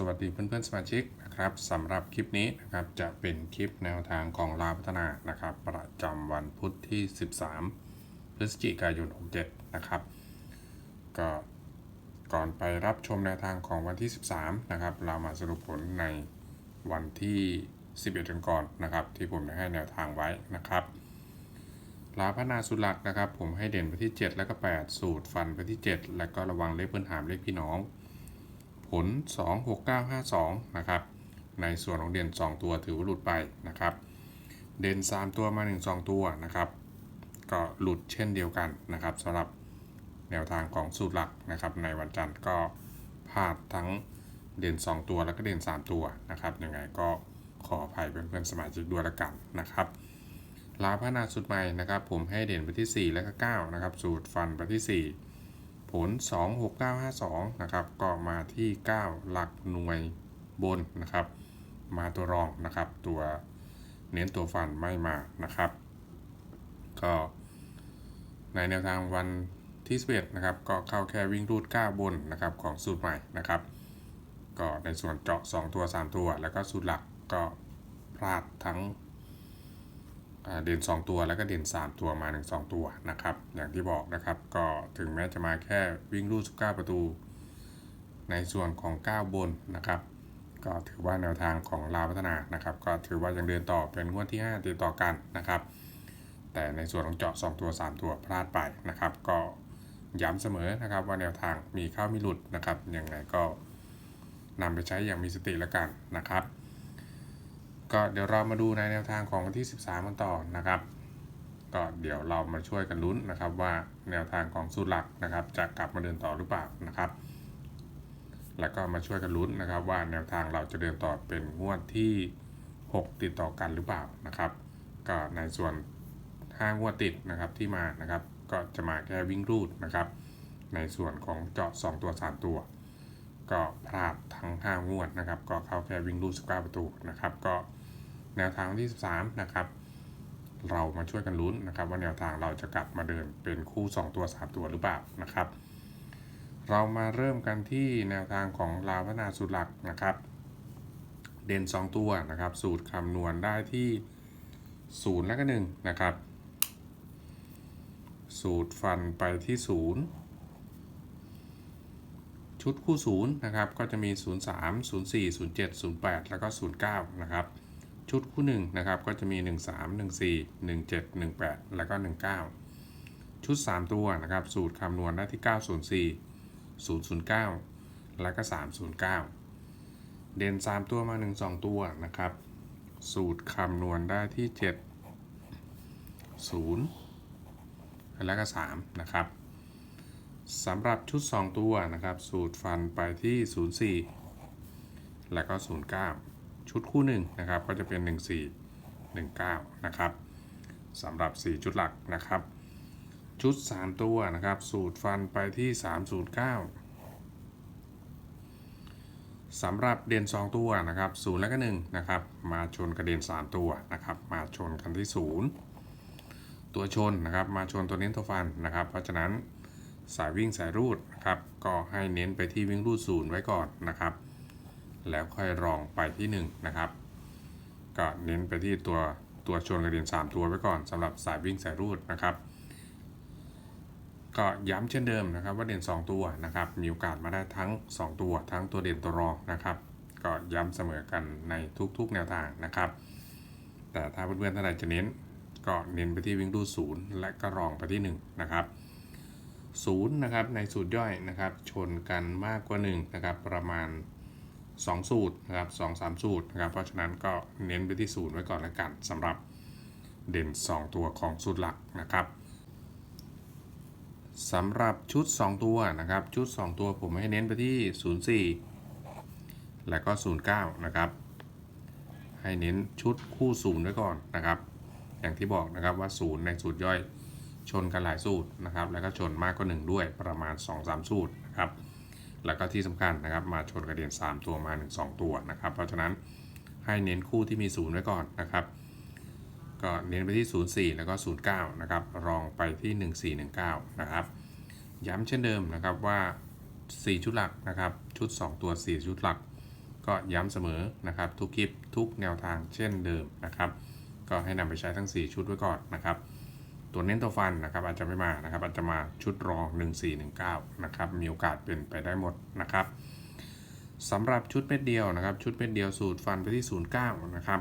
สวัสดีเพื่อนๆสมาชิกนะครับสำหรับคลิปนี้นะครับจะเป็นคลิปแนวทางของลาพัฒนานะครับ ประจำวันพุธที่ 13 พฤศจิกายน 67 นะครับ ก็ก่อนไปรับชมแนวทางของวันที่ 13 นะครับ เรามาสรุปผลในวันที่ 11กันก่อนนะครับ ที่ผมได้ให้แนวทางไว้นะครับลาพัฒนาสุดหลักนะครับ ผมให้เด่นไปที่ 7 แล้วก็ 8 สูตรฟันไปที่ 7 แล้วก็ระวังเลขเพื่อนหามเลขพี่น้อง ผล 26952 นะครับ ในส่วนของเด่น 2 ตัวถือว่าหลุดไปนะครับ เด่น 3 ตัวมา 1 2 ตัวนะครับ ก็หลุดเช่นเดียวกันนะครับสำหรับแนวทางของสูตรหลักนะครับ ในวันจันทร์ก็พลาดทั้งเด่น 2 ตัวแล้วก็เด่น 3 ตัวนะครับยังไงก็ขออภัยเพื่อนๆสมาชิกด้วยละกันนะครับลาพนาสูตรใหม่นะครับ ผมให้เด่นไปที่ 4 แล้วก็ 9 นะครับ สูตรฟันไปที่ 4 ผล 26952 นะครับ ก็มาที่ 9 หลักหน่วยบนนะครับ มาตัวรองนะครับ ตัวเน้นตัวฟันไม่มานะครับ ก็ในแนวทางวันที่11นะครับ ก็เข้าแค่วิ่งรูด 9 บนนะครับของสูตรใหม่นะครับ ก็ในส่วนเจาะ 2 ตัว 3 ตัว แล้วก็สูตรหลักก็พลาดทั้ง เด่น2 ตัวแล้วก็เด่น 3 ตัวมา 1 2 ตัวนะครับ อย่างที่บอกนะครับก็ถึงแม้จะมาแค่วิ่งรูด19ประตู ในส่วนของ 9 บนนะครับ ก็ถือว่าแนวทางของลาวพัฒนานะครับ ก็ถือว่ายังเดินต่อเป็นงวดที่ 5 ติดต่อกันนะครับ แต่ในส่วนของเจาะ 2 ตัว 3 ตัวพลาดไปนะครับ ก็ย้ำเสมอนะครับว่าแนวทางมีเข้ามีหลุดนะครับยังไงก็นำไปใช้อย่างมีสติล้วกันนะครับ ก็เดี๋ยวเรามาดูในแนวทางของวันที่ 13 กันต่อนะครับ ก็เดี๋ยวเรามาช่วยกันลุ้นนะครับว่าแนวทางของสูตรหลักนะครับ จะกลับมาเดินต่อหรือเปล่านะครับ แล้วก็มาช่วยกันลุ้นนะครับ ว่าแนวทางเราจะเดินต่อเป็นงวดที่ 6 ติดต่อกันหรือเปล่านะครับ ก็ในส่วน5งวดติดนะครับที่มานะครับ ก็จะมาแค่วิ่งรูดนะครับ ในส่วนของเจาะ 2 ตัว 3 ตัวก็พลาดทั้ง 5 งวดนะครับ ก็เข้าแค่วิ่งรูด19ประตูนะครับ ก็ แนวทางที่13นะครับเรามาช่วยกันลุ้นนะครับว่าแนวทางเราจะกลับมาเดินเป็นคู่ 2 ตัว 3 ตัวหรือเปล่านะครับ เรามาเริ่มกันที่แนวทางของลาวพัฒนาสูตรหลักนะครับ เด่น 2 ตัวนะครับ สูตรคำนวณได้ที่ 0 และก็1นะครับ สูตรฟันไปที่ 0 ชุดคู่ 0 นะครับ ก็จะมี 0 3 0 4 0 7 0 8 แล้วก็ 0 9 นะครับ ชุดคู่1นะครับก็จะมี 1 3 1 4 1 7 1 8 แล้วก็ 19 ชุด 3 ตัวนะครับสูตรคำนวณได้ที่ 904 009 แล้วก็ 309 เด่น 3 ตัวมา 1 2 ตัวนะครับ สูตรคำนวณได้ที่ 7 0 แล้วก็ 3 นะครับสำหรับชุด 2 ตัวนะครับ สูตรฟันไปที่ 04 แล้วก็ 09 ชุดคู่1นะครับก็จะเป็น 14 19 นะครับสำหรับ 4 ชุดหลักนะครับ ชุด 3 ตัวนะครับ สูตรฟันไปที่ 309สำหรับเด่น2 ตัวนะครับ0และก็1นะครับมาชนกระเด็น3 ตัวนะครับมาชนกันที่ 0 ตัวชนนะครับมาชนตัวเน้นตัวฟันนะครับ เพราะฉะนั้นสายวิ่งสายรูดนะครับก็ให้เน้นไปที่วิ่งรูดศูนย์ไว้ก่อนนะครับ แล้วค่อยรองไปที่1นะครับก็เน้นไปที่ตัวตัวชนกระเด็น3 ตัวไว้ก่อนสำหรับสายวิ่งสายรูดนะครับ ก็ย้ำเช่นเดิมนะครับ ว่าเด่น 2 ตัวนะครับ มีโอกาสมาได้ทั้ง 2 ตัว ทั้งตัวเด่นตัวรองนะครับ ก็ย้ำเสมอกันในทุกๆแนวทางนะครับ แต่ถ้าเพื่อนๆท่านใดจะเน้น ก็เน้นไปที่วิ่งรูดศูนย์และก็รองไปที่1นะครับศูนย์นะครับในสูตรย่อยนะครับ ชนกันมากกว่า1นะครับประมาณ 2 สูตรนะครับสองสามสูตรนะครับเพราะฉะนั้นก็เน้นไปที่ศูนย์ไว้ก่อนแล้วกันสำหรับเด่น 2 ตัวของสูตรหลักนะครับสำหรับชุด 2 ตัวนะครับชุด 2 ตัวผมให้เน้นไปที่ 04 และก็ 09 นะครับ ให้เน้นชุดคู่ศูนย์ไว้ก่อนนะครับ อย่างที่บอกนะครับว่าศูนย์ในสูตรย่อยชนกันหลายสูตรนะครับ แล้วก็ชนมากกว่า1ด้วยประมาณ 2-3 สูตรนะครับ แล้วก็ที่สำคัญนะครับมาชนกระเด็น3 ตัวมา 1 2 ตัวนะครับ เพราะฉะนั้นให้เน้นคู่ที่มีศูนย์ไว้ก่อนนะครับ ก็เน้นไปที่ 04 แล้วก็ 09 นะครับ รองไปที่ 1419 นะครับ ย้ำเช่นเดิมนะครับว่า 4 ชุดหลักนะครับ ชุด 2 ตัว 4 ชุดหลัก ก็ย้ำเสมอนะครับ ทุกคลิปทุกแนวทางเช่นเดิมนะครับ ก็ให้นำไปใช้ทั้ง 4 ชุดไว้ก่อนนะครับ ตัวเน้นตัวฟันนะครับอาจจะไม่มานะครับอาจจะมาชุดรอง 1419นะครับมีโอกาสเป็นไปได้หมดนะครับสำหรับชุดเม็ดเดียวนะครับ ชุดเม็ดเดียวสูตรฟันไปที่ 09นะครับ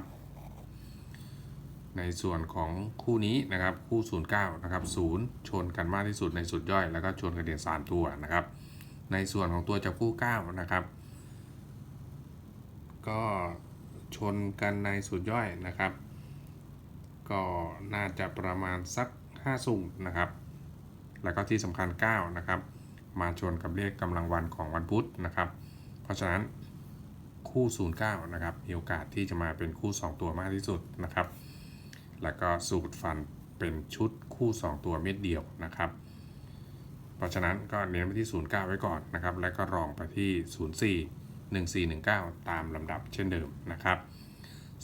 ในส่วนของคู่นี้นะครับคู่ 09นะครับ0ชนกันมากที่สุดในสุดย่อย แล้วก็ชนกันเด่น3ตัวนะครับ ในส่วนของตัวจับคู่9นะครับ ก็ชนกันในสุดย่อยนะครับ ก็น่าจะประมาณสัก 5สูตรนะครับ แล้วก็ที่สำคัญ 9 นะครับ มาชนกับเลขกำลังวันของวันพุธนะครับ เพราะฉะนั้นคู่ 09 นะครับ มีโอกาสที่จะมาเป็นคู่ 2 ตัวมากที่สุดนะครับ แล้วก็สูตรฟันเป็นชุดคู่ 2 ตัวเม็ดเดียวนะครับ เพราะฉะนั้นก็เน้นไปที่ 09 ไว้ก่อนนะครับ แล้วก็รองไปที่ 04 1419 ตามลำดับเช่นเดิมนะครับ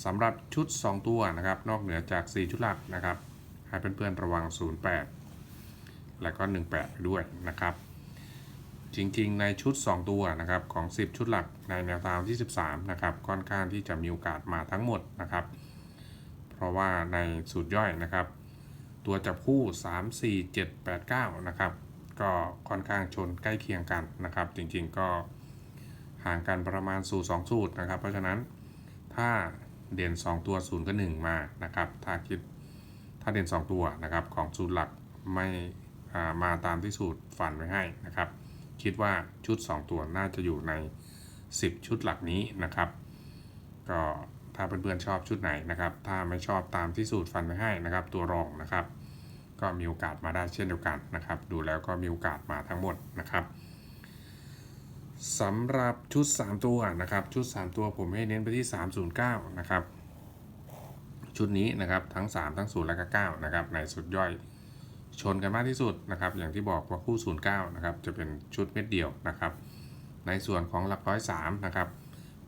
สำหรับชุด 2 ตัวนะครับ นอกเหนือจาก 4 ชุดหลักนะครับ ให้เพื่อนๆระวัง 08 แล้วก็ 18 ไปด้วยนะครับ จริงๆ ในชุด 2 ตัวนะครับของ 10 ชุดหลักในแนวทางที่ 13 นะครับ ค่อนข้างที่จะมีโอกาสมาทั้งหมดนะครับ เพราะว่าในสูตรย่อยนะครับ ตัวจับคู่ 3 4 7 8 9 นะครับ ก็ค่อนข้างชนใกล้เคียงกันนะครับ จริงๆก็ห่างกันประมาณสู่2สูตรนะครับ เพราะฉะนั้นถ้าเด่น 2 ตัว0กับ1มานะครับ ถ้าคิด ถ้าเด่น2 ตัวนะครับของสูตรหลักไม่มาตามที่สูตรฝันไว้ให้นะครับ คิดว่าชุด 2 ตัวน่าจะอยู่ใน 10 ชุดหลักนี้นะครับ ก็ถ้าเพื่อนๆชอบชุดไหนนะครับ ถ้าไม่ชอบตามที่สูตรฟันไว้ให้นะครับ ตัวรองนะครับ ก็มีโอกาสมาได้เช่นเดียวกันนะครับ ดูแล้วก็มีโอกาสมาทั้งหมดนะครับสำหรับชุด 3 ตัวนะครับ ชุด 3 ตัวผมให้เน้นไปที่ 309 นะครับ ชุดนี้นะครับทั้ง 3 ทั้ง 0 และก็9นะครับในสุดย่อยชนกันมากที่สุดนะครับอย่างที่บอกว่าคู่ 09นะครับจะเป็นชุดเม็ดเดียวนะครับ ในส่วนของหลักร้อยสามนะครับ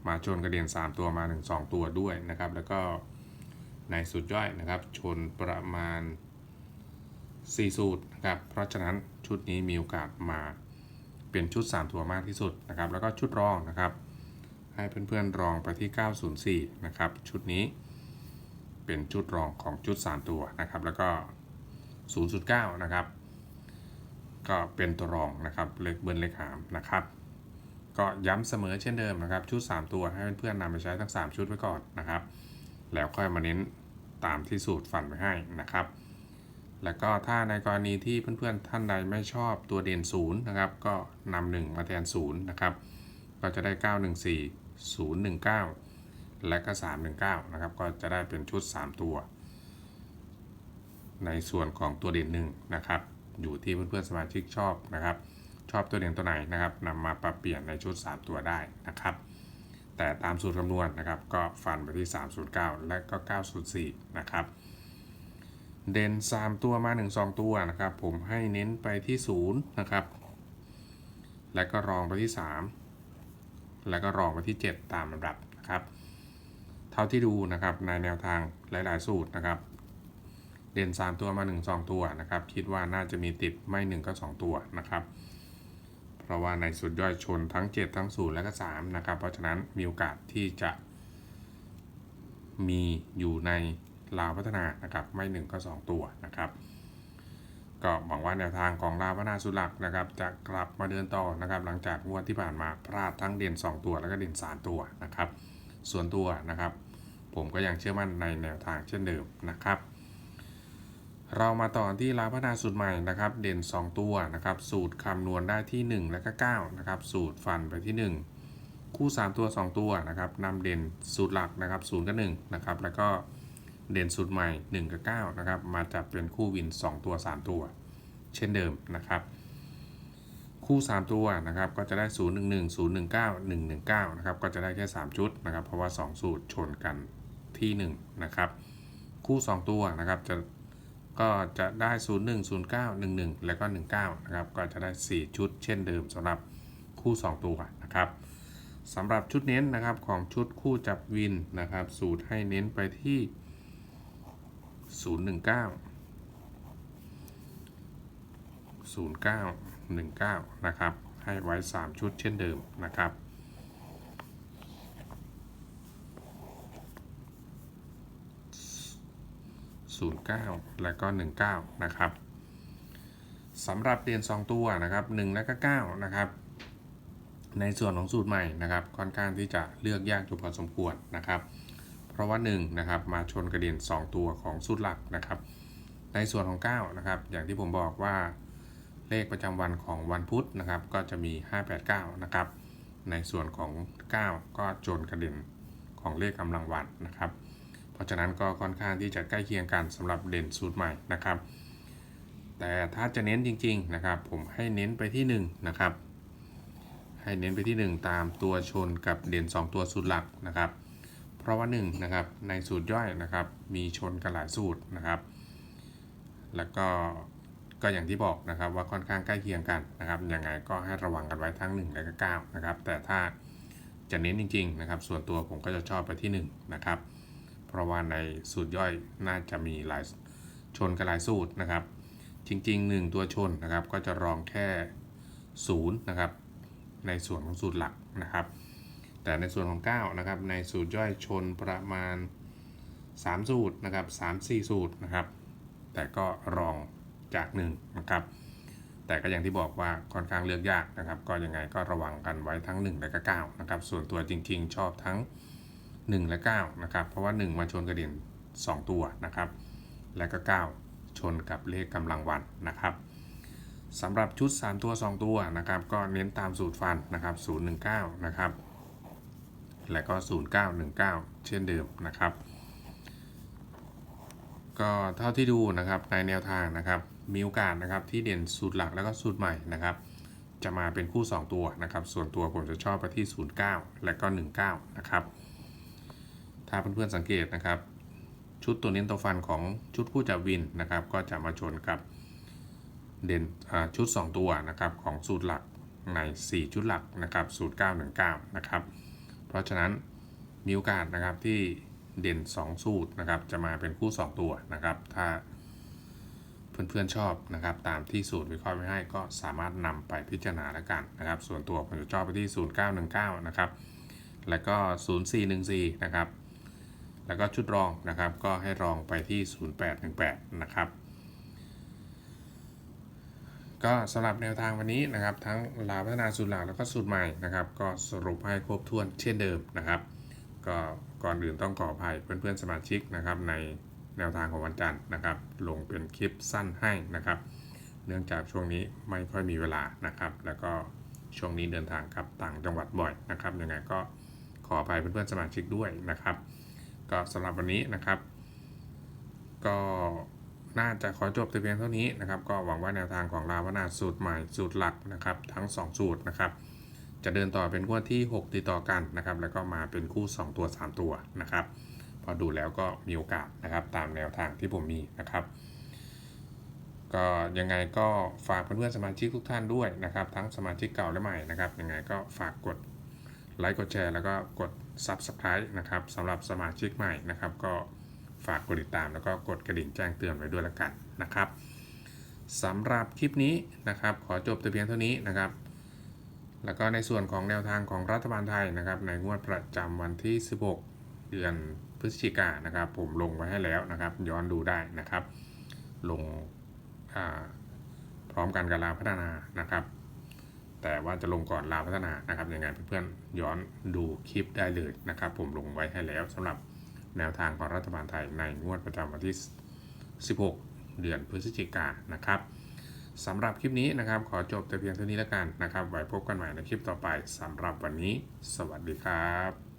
มาชนกระเด็น3 ตัวมา 1 2 ตัวด้วยนะครับ แล้วก็ในสุดย่อยนะครับ ชนประมาณ 4 สูตรนะครับเพราะฉะนั้นชุดนี้มีโอกาสมาเป็นชุด 3 ตัวมากที่สุดนะครับ แล้วก็ชุดรองนะครับ ให้เพื่อนๆรองไปที่ 904 นะครับ ชุดนี้ เป็นชุดรองของชุด 3 ตัวนะครับ แล้วก็ 0.9 นะครับ ก็เป็นตัวรองนะครับเลขเบิ้ลเลขหามนะครับ ก็ย้ำเสมอเช่นเดิมนะครับ ชุด 3 ตัวให้เพื่อนๆนำไปใช้ทั้ง 3 ชุดไว้ก่อนนะครับ แล้วค่อยมาเน้นตามที่สูตรฝันไปให้นะครับแล้วก็ถ้าในกรณีที่เพื่อนๆท่านใดไม่ชอบตัวเด่นศูนย์นะครับ ก็นำหนึ่งมาแทนศูนย์นะครับ ก็จะได้ 914 019 และก็ 319 นะครับ ก็จะได้เป็นชุด 3 ตัว ในส่วนของตัวเด่นหนึ่งนะครับ อยู่ที่เพื่อนๆสมาชิกชอบนะครับ ชอบตัวเด่นตัวไหนนะครับนำมาปรับเปลี่ยนในชุด 3 ตัวได้นะครับ แต่ตามสูตรคำนวณนะครับ ก็ฟันไปที่ 309 และก็ 904 นะครับเด่น 3 ตัวมา 1 2 ตัวนะครับ ผมให้เน้นไปที่ 0 นะครับ และก็รองไปที่ 3 แล้วก็รองไปที่ 7 ตามลำดับนะครับ เท่าที่ดูนะครับในแนวทางหลาย ๆ สูตรนะครับ เด่น 3 ตัวมา 1 2 ตัวนะครับ คิดว่าน่าจะมีติดไม่ 1 ก็ 2 ตัวนะครับ เพราะว่าในสุดย่อยชนทั้ง 7 ทั้ง0และก็3นะครับ เพราะฉะนั้นมีโอกาสที่จะ มีอยู่ในลาวพัฒนานะครับไม่ 1 ก็ 2 ตัวนะครับ ก็หวังว่าแนวทางของลาวพัฒนาสุดหลักนะครับ จะกลับมาเดินต่อนะครับ หลังจากงวดที่ผ่านมาพลาดทั้งเด่น 2 ตัวแล้วก็เด่น 3 ตัวนะครับ ส่วนตัวนะครับ ผมก็ยังเชื่อมั่นในแนวทางเช่นเดิมนะครับ เรามาต่อที่ลาวพัฒนาสูตรใหม่นะครับ เด่น 2 ตัวนะครับ สูตรคำนวณได้ที่ 1 และก็9นะครับ สูตรฟันไปที่ 1 คู่ 3 ตัว 2 ตัวนะครับนำเด่นสูตรหลักนะครับ0กับ1นะครับ แล้วก็เด่นสูตรใหม่ 1 กับ9นะครับ มาจับเป็นคู่วิน 2 ตัว 3 ตัว เช่นเดิมนะครับ คู่ 3 ตัวนะครับก็จะได้ 0 1 1 0 1 9 1 1 9นะครับก็จะได้แค่ 3 ชุดนะครับเพราะว่า 2 สูตรชนกันที่1นะครับคู่ 2 ตัวนะครับจะก็จะได้ 0 1 0 9 1 1 แล้วก็ 19นะครับก็จะได้ 4 ชุดเช่นเดิมสำหรับคู่ 2 ตัวนะครับสำหรับชุดเน้นนะครับของชุดคู่จับวินนะครับสูตรให้เน้นไปที่ 0 1 19 นะครับ ให้ไว้ 3 ชุดเช่นเดิมนะครับศูนย์เก้าและก็หนึ่งเก้านะครับสำหรับเรียนงตัวนะครับหนึ่งและก็เก้านะครับ ในส่วนของสูตรใหม่นะครับ ค่อนข้างที่จะเลือกยากอยู่พอสมควรนะครับ เพราะว่าหนึ่งนะครับมาชนกระเด็นสองตัวของสูตรหลักนะครับ ในส่วนของเก้านะครับอย่างที่ผมบอกว่า เลขประจำวันของวันพุธนะครับ ก็จะมี 589 นะครับ ในส่วนของ 9 ก็โจนกระเด็นของเลขกำลังวันนะครับ เพราะฉะนั้นก็ค่อนข้างที่จะใกล้เคียงกันสำหรับเด่นสูตรใหม่นะครับ แต่ถ้าจะเน้นจริง ๆนะครับ ผมให้เน้นไปที่1นะครับ ให้เน้นไปที่ 1 ตามตัวชนกับเด่น 2 ตัวสูตรหลักนะครับ เพราะว่า1นะครับในสูตรย่อยนะครับ มีชนกันหลายสูตรนะครับ แล้วก็ ก็อย่างที่บอกนะครับว่าค่อนข้างใกล้เคียงกันนะครับยังไงก็ให้ระวังกันไว้ทั้ง 1 และก็9นะครับแต่ถ้าจะเน้นจริงๆนะครับส่วนตัวผมก็จะชอบไปที่1นะครับเพราะว่าในสูตรย่อยน่าจะมีหลายชนกันหลายสูตรนะครับ จริง ๆ 1 ตัวชนนะครับก็จะรองแค่0นะครับในส่วนของสูตรหลักนะครับ แต่ในส่วนของ9นะครับในสูตรย่อยชนประมาณ 3 สูตรนะครับ3 4 สูตรนะครับ แต่ก็รอง จาก1นะครับ แต่ก็อย่างที่บอกว่าค่อนข้างเลือกยากนะครับ ก็ยังไงก็ระวังกันไว้ทั้ง 1 และก็9นะครับ ส่วนตัวจริงๆ ชอบทั้ง 1 และ9นะครับ เพราะว่า 1 มาชนกระเด็น2 ตัวนะครับ และก็ 9 ชนกับเลขกำลังวันนะครับสำหรับชุด 3 ตัว 2 ตัวนะครับ ก็เน้นตามสูตรฟันนะครับ019นะครับและก็ 0919 เช่นเดิมนะครับ ก็เท่าที่ดูนะครับในแนวทางนะครับ มีโอกาสนะครับที่เด่นสูตรหลักแล้วก็สูตรใหม่นะครับจะมาเป็นคู่ 2 ตัวนะครับ ส่วนตัวผมจะชอบไปที่ 09 และก็ 19 นะครับ ถ้าเพื่อนๆสังเกตนะครับ ชุดตัวเน้นตัวฟันของชุดผู้จับวินนะครับ ก็จะมาชนกับเด่นชุด 2 ตัวนะครับของสูตรหลักใน 4 ชุดหลักนะครับสูตร919 นะครับ เพราะฉะนั้นมีโอกาสนะครับที่เด่น 2 สูตรนะครับจะมาเป็นคู่ 2 ตัวนะครับ ถ้า เพื่อนๆชอบนะครับตามที่สูตรวิเคราะห์ไว้ให้ก็สามารถนำไปพิจารณาแล้วกันนะครับ ส่วนตัวผมจะชอบไปที่ 0919 นะครับ แล้วก็ 0414 นะครับ แล้วก็ชุดรองนะครับ ก็ให้รองไปที่ 0818 นะครับ ก็สำหรับแนวทางวันนี้นะครับ ทั้งลาพัฒนาสูตรหลักแล้วก็สูตรใหม่นะครับ ก็สรุปให้ครบถ้วนเช่นเดิมนะครับ ก็ก่อนอื่นต้องขออภัยเพื่อนๆสมาชิกนะครับใน แนวทางของวันจันทร์นะครับ ลงเป็นคลิปสั้นให้นะครับ เนื่องจากช่วงนี้ไม่ค่อยมีเวลานะครับ แล้วก็ช่วงนี้เดินทางกลับต่างจังหวัดบ่อยนะครับยังไงก็ขออภัยเพื่อนๆสมาชิกด้วยนะครับ ก็สำหรับวันนี้นะครับ ก็น่าจะขอจบแต่เพียงเท่านี้นะครับ ก็หวังว่าแนวทางของลาวนาสูตรใหม่สูตรหลักนะครับ ทั้ง 2 สูตรนะครับ จะเดินต่อเป็นงวที่ 6 ติดต่อกันนะครับ แล้วก็มาเป็นคู่ 2 ตัว 3 ตัวนะครับ พอดูแล้วก็มีโอกาสนะครับตามแนวทางที่ผมมีนะครับก็ยังไงก็ฝากเพื่อนๆสมาชิกทุกท่านด้วยนะครับ ทั้งสมาชิกเก่าและใหม่นะครับยังไงก็ฝากกดไลค์กดแชร์แล้วก็กด Subscribe นะครับสำหรับสมาชิกใหม่นะครับ ก็ฝากกดติดตามแล้วก็กดกระดิ่งแจ้งเตือนไว้ด้วยละกันนะครับสำหรับคลิปนี้นะครับ ขอจบแต่เพียงเท่านี้นะครับ แล้วก็ในส่วนของแนวทางของรัฐบาลไทยนะครับ ในงวดประจำวันที่ 16 เดือน พฤศจิกานะครับ ผมลงไว้ให้แล้วนะครับ ย้อนดูได้นะครับ ลงพร้อมกันกับลาพัฒนานะครับ แต่ว่าจะลงก่อนลาพัฒนานะครับยังไงเพื่อนๆย้อนดูคลิปได้เลยนะครับ ผมลงไว้ให้แล้วสำหรับแนวทางของรัฐบาลไทยในงวดประจำวันที่ 16 เดือนพฤศจิกายนนะครับสำหรับคลิปนี้นะครับ ขอจบแต่เพียงเท่านี้แล้วกันนะครับ ไว้พบกันใหม่ในคลิปต่อไปสำหรับวันนี้ สวัสดีครับ